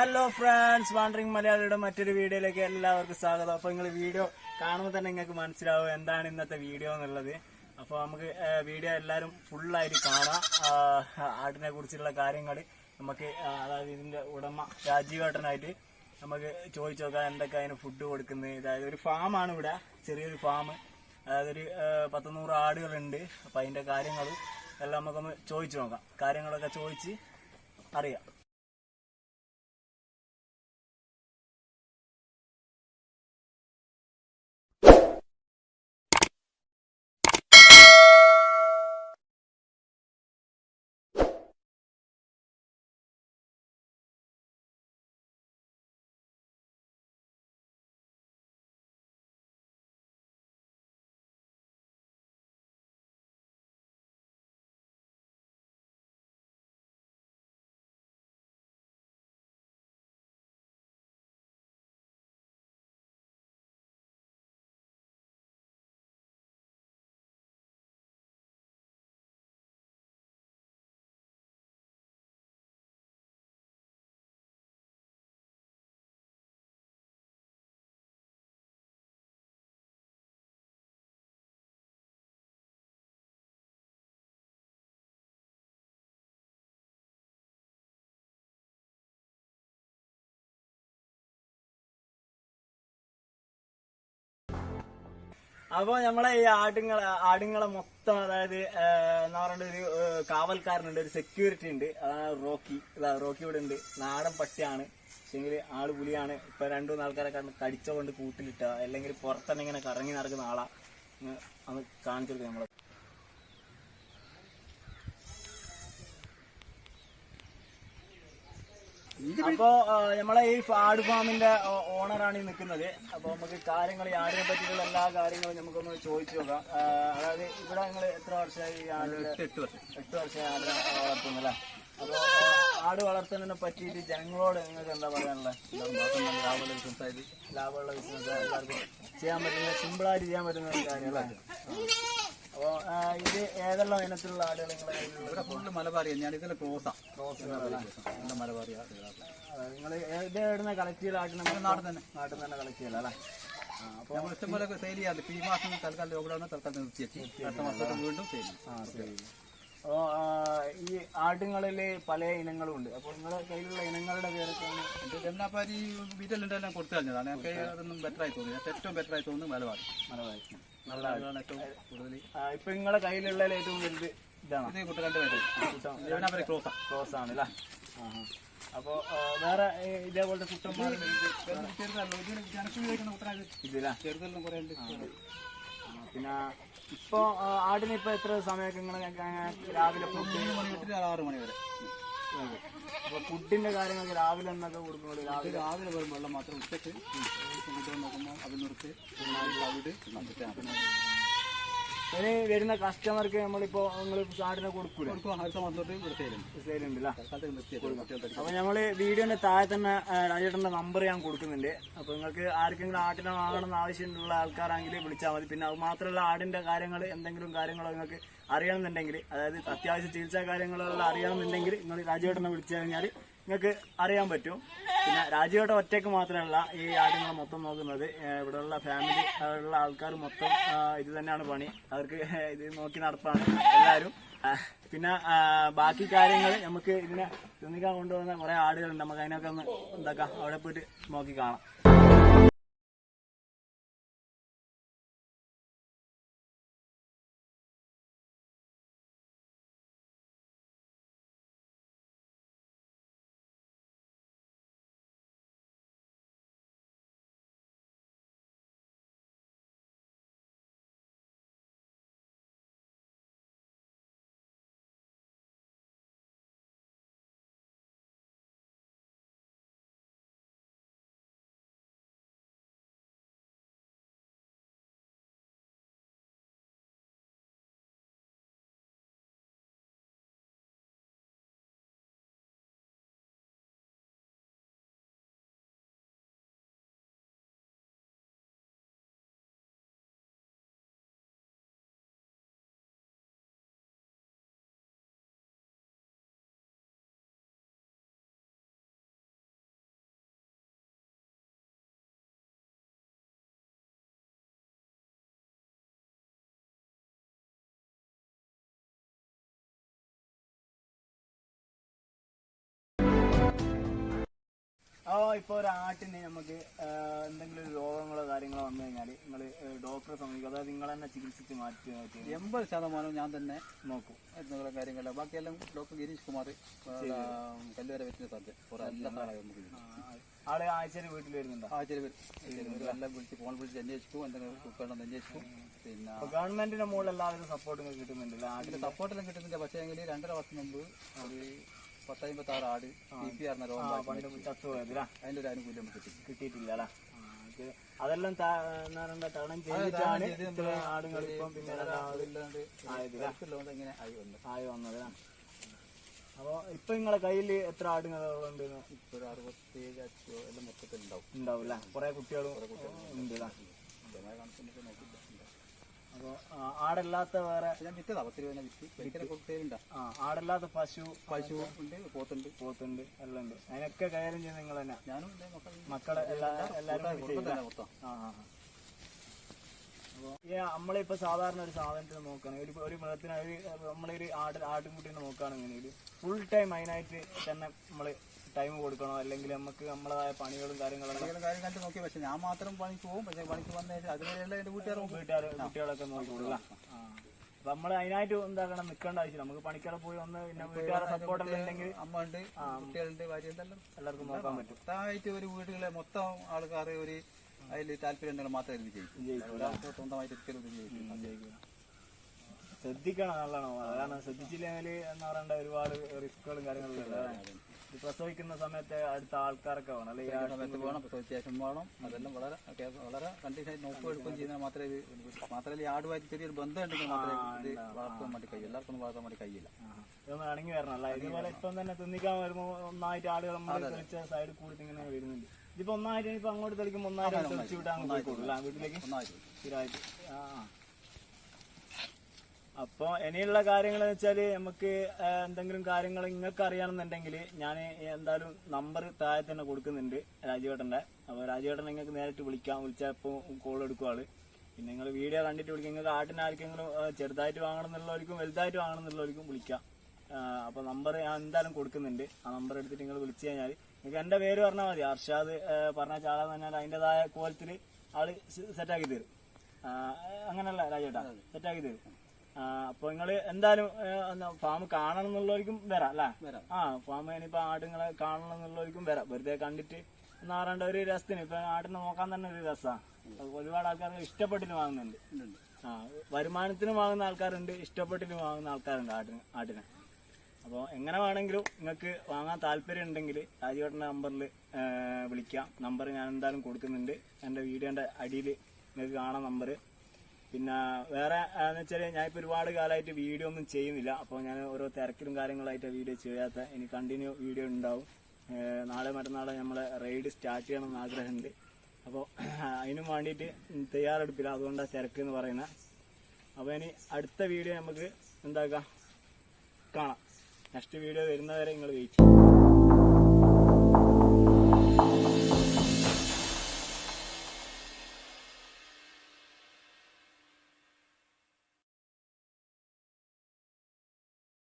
Hello friends wandering മലയാളിയുടെ മറ്റൊരു വീഡിയോയിലേക്ക് എല്ലാവർക്കും സ്വാഗതം. അപ്പോൾ നിങ്ങൾ വീഡിയോ കാണുമ്പോൾ തന്നെ നിങ്ങൾക്ക് മനസ്സിലാവും എന്താണ് ഇന്നത്തെ വീഡിയോ എന്നുള്ളത്. അപ്പോൾ നമുക്ക് വീഡിയോ എല്ലാവരും ഫുള്ളായിട്ട് കാണാം. ആട്ടിനെ കുറിച്ചുള്ള കാര്യങ്ങൾ നമുക്ക് അതായത് ഇതിന്റെ ഉടമ രാജീവേട്ടനായിട്ട് നമുക്ക് ചോദിച്ചു നോക്കാം എന്തൊക്കെ അതിന് ഫുഡ് കൊടുക്കുന്നത് അതായത് ഒരു ഫാമാണ് ഇവിടെ. ചെറിയൊരു ഫാം അതായത് ഒരു പത്തുനൂറ് പത്ത് നൂറ് ആടുകളുണ്ട്. അപ്പൊ അതിന്റെ കാര്യങ്ങളും എല്ലാം നമുക്കൊന്ന് ചോദിച്ചു നോക്കാം. കാര്യങ്ങളൊക്കെ ചോദിച്ച് അറിയാം. അപ്പൊ നമ്മളെ ഈ ആടുങ്ങളെ ആടുങ്ങളെ മൊത്തം അതായത് എന്താ പറയണ്ട ഒരു കാവൽക്കാരനുണ്ട് ഒരു സെക്യൂരിറ്റി ഉണ്ട്. അതാണ് റോക്കി. ഇതാ റോക്കി ഇവിടെ ഉണ്ട്. നാടൻ പട്ടിയാണ്. പക്ഷെങ്കിൽ ആൾ പുലിയാണ്. ഇപ്പൊ രണ്ടു മൂന്ന് ആൾക്കാരെ കണ്ട് കടിച്ചുകൊണ്ട് കൂട്ടിലിട്ട അല്ലെങ്കിൽ പുറത്തന്നെ ഇങ്ങനെ കറങ്ങി നടക്കുന്ന ആളാ. അന്ന് കാണിച്ചു കൊടുക്കുക നമ്മളെ. അപ്പോ നമ്മളെ ഈ ആട് ഫാമിന്റെ ഓണറാണ് ഈ നിൽക്കുന്നത് അപ്പൊ നമുക്ക് കാര്യങ്ങൾ ഈ ആടിനെ പറ്റിയിട്ടുള്ള എല്ലാ കാര്യങ്ങളും നമുക്കൊന്ന് ചോദിച്ചു നോക്കാം. അതായത് ഇവിടെ നിങ്ങൾ എത്ര വർഷമായി ഈ ആടിന്റെ എട്ട് വർഷം. എട്ട് വർഷമായി ആടിനെ വളർത്തുന്നല്ലേ അപ്പൊ ആട് വളർത്തുന്നതിനെ പറ്റിയിട്ട് ജനങ്ങളോട് നിങ്ങൾക്ക് എന്താ പറയാനുള്ളത്? ലാഭമുള്ള രാവിലെ ലാഭമുള്ള ബിസിനസ് എല്ലാവർക്കും ചെയ്യാൻ പറ്റുന്ന സിമ്പിളായിട്ട് ചെയ്യാൻ പറ്റുന്ന കാര്യങ്ങളാണ് കാര്യമല്ലേ? അപ്പോ ആ, ഇത് ഏതെല്ലാം ഇനത്തിലുള്ള ആടുകൾ നിങ്ങളെ ഇവിടെ ഫുള്ള് ഞാൻ ക്ലോസ് നല്ല നിങ്ങൾ ഇത് എവിടുന്ന കളക്ട് ചെയ്ത ആട്ടിനെ നാട്ടിൽ തന്നെ. നാട്ടിൽ തന്നെ കളക്ട് ചെയ്യല അല്ലേ? നമ്മൾ ഇഷ്ടംപോലെ സെയിൽ ചെയ്യാറുണ്ട്. ഈ മാസം തൽക്കാലം ലോക്ക്ഡൌൺ തൽക്കാലം നിർത്തിയെത്തി അടുത്ത മാസത്തോട്ട് വീണ്ടും സെയിൽ ശരി ആ, ഈ ആടുങ്ങളിൽ പല ഇനങ്ങളും ഉണ്ട്. അപ്പോൾ നിങ്ങളുടെ കയ്യിലുള്ള ഇനങ്ങളുടെ പേരൊക്കെയാണ് ഈ വീട്ടിലുണ്ട് എല്ലാം കൊടുത്തു കഴിഞ്ഞതാണ് എനിക്ക് അതൊന്നും ബെറ്റർ ആയി തോന്നി ഏറ്റവും ബെറ്റർ ആയി തോന്നുന്നു മലബാറി മലബാരി നല്ല ആടുകളാണ് ഏറ്റവും കൂടുതൽ ഇപ്പൊ നിങ്ങളുടെ കയ്യിലുള്ള ഏറ്റവും വലുത് ഇതാണ്. ഇത് പേര്. വരും ക്ലോസ് ക്രോസ്. ആണ് അല്ലേ? അപ്പോൾ വേറെ ഇതേപോലത്തെ കുട്ടന്മാർ ചെറുതല്ലോ ഇതിന് ജനക്ക് ഉപയോഗിക്കുന്ന കുട്ടനാട് ഇതിലാ. ചെറുതെല്ലാം കുറേ ഉണ്ട്. പിന്നെ ഇപ്പൊ ആടിന് ഇപ്പൊ എത്ര സമയമൊക്കെ നിങ്ങൾ രാവിലെ ഫുഡ് ആറ് മണി വരെ അപ്പൊ ഫുഡിന്റെ കാര്യങ്ങളൊക്കെ രാവിലെ എന്നൊക്കെ കൊടുക്കുന്നുള്ളൂ രാവിലെ? രാവിലെ വരുമ്പോൾ വെള്ളം മാത്രം ഉച്ചയ്ക്ക്. നോക്കുമ്പോൾ അത് നിർത്തി തവിട് ഇനി വരുന്ന കസ്റ്റമർക്ക് നമ്മളിപ്പോ നിങ്ങൾ ആടിനെ കൊടുക്കൂലേ? അപ്പൊ നമ്മൾ വീഡിയോന്റെ താഴെ തന്നെ രാജേട്ടന്റെ നമ്പർ ഞാൻ കൊടുക്കുന്നുണ്ട്. അപ്പൊ നിങ്ങൾക്ക് ആർക്കെങ്കിലും ആട്ടിനെ വാങ്ങണമെന്ന് ആവശ്യമുള്ള ആൾക്കാരാണെങ്കിൽ വിളിച്ചാൽ മതി. പിന്നെ അത് മാത്രമല്ല ആടിന്റെ കാര്യങ്ങൾ എന്തെങ്കിലും കാര്യങ്ങളോ നിങ്ങൾക്ക് അറിയണമെന്നുണ്ടെങ്കിൽ അതായത് അത്യാവശ്യ ചികിത്സാ കാര്യങ്ങളെല്ലാം അറിയണമെന്നുണ്ടെങ്കിൽ നിങ്ങൾ രാജേട്ടനെ വിളിച്ചു കഴിഞ്ഞാൽ നിങ്ങൾക്ക് അറിയാൻ പറ്റും. പിന്നെ രാജുവേട്ട ഒറ്റയ്ക്ക് മാത്രമല്ല ഈ ആടുകളെ മൊത്തം നോക്കുന്നത്. ഇവിടെയുള്ള ഫാമിലി ഉള്ള ആൾക്കാർ മൊത്തം ഇത് തന്നെയാണ് പണി. അവർക്ക് ഇത് നോക്കി നടപ്പാണ് എല്ലാവരും. പിന്നെ ബാക്കി കാര്യങ്ങൾ നമുക്ക് ഇതിനെ തിന്നിക്കാൻ കൊണ്ടുവന്ന കുറെ ആടുകളുണ്ട്. നമുക്ക് അതിനൊക്കെ ഒന്ന് എന്താക്കാം? അവിടെ പോയിട്ട് നോക്കി കാണാം. ആ ഇപ്പൊ ഒരു ആട്ടിന് നമുക്ക് എന്തെങ്കിലും രോഗങ്ങളോ കാര്യങ്ങളോ വന്നു കഴിഞ്ഞാൽ നിങ്ങൾ ഡോക്ടറെ സമീപിക്കും. അതായത് നിങ്ങൾ തന്നെ ചികിത്സിച്ച് മാറ്റി മാറ്റി എൺപത് ശതമാനവും ഞാൻ തന്നെ നോക്കും എന്തെങ്കിലും കാര്യങ്ങളോ. ബാക്കിയെല്ലാം ഡോക്ടർ ഗിരീഷ് കുമാർ കല്ലുവര വെറ്റിന് സാധ്യത കുറെ എല്ലാ നമുക്ക് ആ, ആൾ ആഴ്ചയിൽ വീട്ടിൽ വരുന്നുണ്ടോ? ആഴ്ചയിൽ എല്ലാം വിളിച്ച് ഫോൺ വിളിച്ച് അന്വേഷിക്കും. എന്തെങ്കിലും അന്വേഷിക്കും. പിന്നെ ഗവൺമെന്റിന്റെ മുകളിൽ എല്ലാവരും സപ്പോർട്ടും കിട്ടുന്നുണ്ടല്ലേ? ആട്ടിന് അതിൽ സപ്പോർട്ടെല്ലാം കിട്ടുന്നില്ല. പക്ഷേ എങ്കിൽ രണ്ടര വർഷം മുമ്പ് ഒരു പത്തമ്പത്തി ആറ് ആട് പി രോഗം പണ്ട് അതിന്റെ ഒരു ആനുകൂല്യം കിട്ടി കിട്ടിയിട്ടില്ല അല്ലേ അതെല്ലാം തരണം ചെയ്തിട്ടാണ് ആടുകൾ ഇപ്പം പിന്നെ ഇങ്ങനെ ആയി വന്നു. ആയി വന്നത് അപ്പൊ ഇപ്പൊ നിങ്ങളെ കയ്യിൽ എത്ര ആടുകളുണ്ട് ഇപ്പൊ ഒരു അറുപത്തേഴ് അച്ചോ എല്ലാം മൊത്തത്തിൽ ഉണ്ടാവും ഉണ്ടാവില്ല കുറെ കുട്ടികളും ഉണ്ട് നോക്കില്ല ആടല്ലാത്ത വേറെ ഞാൻ വിറ്റതാ പത്ത് രൂപ വിറ്റ്. ഒരിക്കലും കൊടുത്തേലുണ്ട ആ ആടല്ലാത്ത പശു പശു ഉണ്ട് പോത്തുണ്ട്. പോത്തുണ്ട് എല്ലാം ഉണ്ട്. അതിനൊക്കെ കൈകാര്യം ചെയ്യുന്ന നിങ്ങൾ തന്നെ ഞാനും മക്കളെ. എല്ലാ മൊത്തം. ആ ആ. നമ്മളിപ്പോ സാധാരണ ഒരു സാധനത്തിന് നോക്കുകയാണെങ്കിൽ ഒരു ഒരു മൃഗത്തിന് ഒരു നമ്മളൊരു ആട് ആട്ടിൻകുട്ടീനെ നോക്കുകയാണെങ്കിൽ ഫുൾ ടൈം അതിനായിട്ട് തന്നെ നമ്മൾ ടൈം കൊടുക്കണോ. അല്ലെങ്കിൽ നമുക്ക് നമ്മളതായ പണികളും കാര്യങ്ങളും എന്തെങ്കിലും കാര്യം കണ്ട് നോക്കി. പക്ഷെ ഞാൻ മാത്രം പണിക്ക് പോകും. പക്ഷെ പണിക്ക് വന്നിട്ട് അതുവരെയുള്ള എന്റെ വീട്ടുകാർ വീട്ടുകാർ കുട്ടികളൊക്കെ നോക്കി കൊടുക്കാം അപ്പൊ നമ്മൾ അതിനായിട്ട് എന്താക്കണം നിൽക്കേണ്ട ആവശ്യം നമുക്ക് പണിക്കാരെ പോയി ഒന്ന് പിന്നെ വീട്ടുകാരെ സപ്പോർട്ട് ഉണ്ടെങ്കിൽ അമ്മ ഉണ്ട് കുട്ടികളുണ്ട് ഭാര്യ എല്ലാവർക്കും നോക്കാൻ പറ്റും. മൊത്തമായിട്ട് ഒരു വീട്ടിലെ മൊത്തം ആൾക്കാർ ഒരു അതിൽ താല്പര്യം ഉണ്ടെങ്കിൽ മാത്രമേ ഇത് ഒരാൾക്ക് സ്വന്തമായിട്ട് ഒരിക്കലും ഇത് ചെയ്യും ശ്രദ്ധിക്കണം നല്ലോണം കാരണം ശ്രദ്ധിച്ചില്ലെങ്കിൽ എന്ന് പറയേണ്ട ഒരുപാട് റിസ്കുകളും കാര്യങ്ങളും പ്രസവിക്കുന്ന സമയത്ത് അടുത്ത ആൾക്കാരൊക്കെ വേണം അല്ലെ? സമയത്ത് വേണം പ്രസവിച്ചേഷം വേണം. അതെല്ലാം വളരെ വളരെ കണ്ടീഷൻ നോക്കി എടുക്കുകയും ചെയ്യുന്ന മാത്രമേ ഇത് മാത്രമല്ല ഈ ആടുമായിട്ട് ചെറിയൊരു ബന്ധം ഉണ്ടെങ്കിൽ മാത്രമേ ഇത് വളർത്താൻ വേണ്ടി കഴിയും. എല്ലാവർക്കും വളർത്താൻ വേണ്ടി കഴിയില്ല. ഇതൊന്നും ഇണങ്ങി വരണം അല്ല? ഇതുപോലെ ഇപ്പം തന്നെ തിന്നിക്കാൻ വരുമ്പോൾ ഒന്നായിട്ട് ആളുകൾ നമ്മൾ തെളിച്ച സൈഡിൽ കൂടി ഇങ്ങനെ വരുന്നുണ്ട്. ഇതിപ്പോ ഒന്നായിട്ട് ഇപ്പൊ അങ്ങോട്ട് തെളിക്കുമ്പോൾ ഒന്നായിട്ട് തെളിച്ച് വിട്ടാൽ അങ്ങ് പോയിക്കോളൂ വീട്ടിലേക്ക് ഒന്നായിട്ട് സ്ഥിരമായിട്ട്. ആ. അപ്പൊ ഇനിയുള്ള കാര്യങ്ങൾ എന്ന് വെച്ചാൽ നമുക്ക് എന്തെങ്കിലും കാര്യങ്ങൾ നിങ്ങൾക്ക് അറിയണമെന്നുണ്ടെങ്കിൽ ഞാൻ എന്തായാലും നമ്പർ താഴെ തന്നെ കൊടുക്കുന്നുണ്ട് രാജുവേട്ടന്റെ അപ്പൊ രാജുവേട്ടൻ നിങ്ങൾക്ക് നേരിട്ട് വിളിക്കാം. വിളിച്ചാൽ ഇപ്പോൾ കോൾ എടുക്കുവാൾ. പിന്നെ നിങ്ങൾ വീഡിയോ കണ്ടിട്ട് വിളിക്കും. നിങ്ങൾക്ക് ആട്ടിന് ആർക്കെങ്കിലും ചെറുതായിട്ട് വാങ്ങണം എന്നുള്ളവർക്കും വലുതായിട്ട് വാങ്ങണം എന്നുള്ളവർക്കും വിളിക്കാം. അപ്പോൾ അപ്പൊ നമ്പർ ഞാൻ എന്തായാലും കൊടുക്കുന്നുണ്ട്. ആ നമ്പർ എടുത്തിട്ട് നിങ്ങൾ വിളിച്ചു കഴിഞ്ഞാൽ നിങ്ങൾക്ക് എന്റെ പേര് പറഞ്ഞാൽ മതി. അർഷാദ് പറഞ്ഞാൽ പറഞ്ഞ ചാളാന്ന് പറഞ്ഞാൽ അതിന്റെതായ കോലത്തിൽ ആൾ സെറ്റാക്കി തരും. അങ്ങനെയല്ല രാജേട്ടാ സെറ്റാക്കി തരും. അപ്പൊ നിങ്ങൾ എന്തായാലും ഫാം കാണണം എന്നുള്ളവർക്കും വരാം അല്ലേ? ആ ഫാം ഇനിയിപ്പോ ആടുങ്ങളെ കാണണം എന്നുള്ളവർക്കും വരാം. വെറുതെ കണ്ടിട്ട് നാറേണ്ട ഒരു രസത്തിന്. ഇപ്പൊ ആടിനെ നോക്കാൻ തന്നെ ഒരു രസമാണ് ഒരുപാട് ആൾക്കാർ ഇഷ്ടപ്പെട്ടിട്ട് വാങ്ങുന്നുണ്ട്. ആ വരുമാനത്തിന് വാങ്ങുന്ന ആൾക്കാരുണ്ട് ഇഷ്ടപ്പെട്ടിട്ട് വാങ്ങുന്ന ആൾക്കാരുണ്ട് ആടിന് ആടിനെ. അപ്പോൾ എങ്ങനെ വേണമെങ്കിലും നിങ്ങൾക്ക് വാങ്ങാൻ താല്പര്യം ഉണ്ടെങ്കിൽ രാജീവേട്ടന്റെ നമ്പറിൽ വിളിക്കാം. നമ്പർ ഞാൻ എന്തായാലും കൊടുക്കുന്നുണ്ട്. എന്റെ വീഡിയോന്റെ അടിയിൽ നിങ്ങൾക്ക് കാണാം നമ്പർ പിന്നെ വേറെ എന്ന് വെച്ചാൽ ഞാനിപ്പോൾ ഒരുപാട് കാലമായിട്ട് വീഡിയോ ഒന്നും ചെയ്യുന്നില്ല. അപ്പോൾ ഞാൻ ഓരോ തിരക്കിലും കാര്യങ്ങളായിട്ട് വീഡിയോ ചെയ്യാത്ത ഇനി കണ്ടിന്യൂ വീഡിയോ ഉണ്ടാവും. നാളെ മറ്റന്നാളെ നമ്മളെ റൈഡ് സ്റ്റാർട്ട് ചെയ്യണമെന്ന് ആഗ്രഹമുണ്ട്. അപ്പോൾ അതിനും വേണ്ടിയിട്ട് തയ്യാറെടുപ്പില്ല. അതുകൊണ്ടാണ് തിരക്ക് എന്ന് പറയുന്നത് അപ്പോൾ ഇനി അടുത്ത വീഡിയോ നമുക്ക് എന്താക്കാം? കാണാം. നെക്സ്റ്റ് വീഡിയോ വരുന്നവരെ നിങ്ങൾ വെയിറ്റ് ചെയ്യും.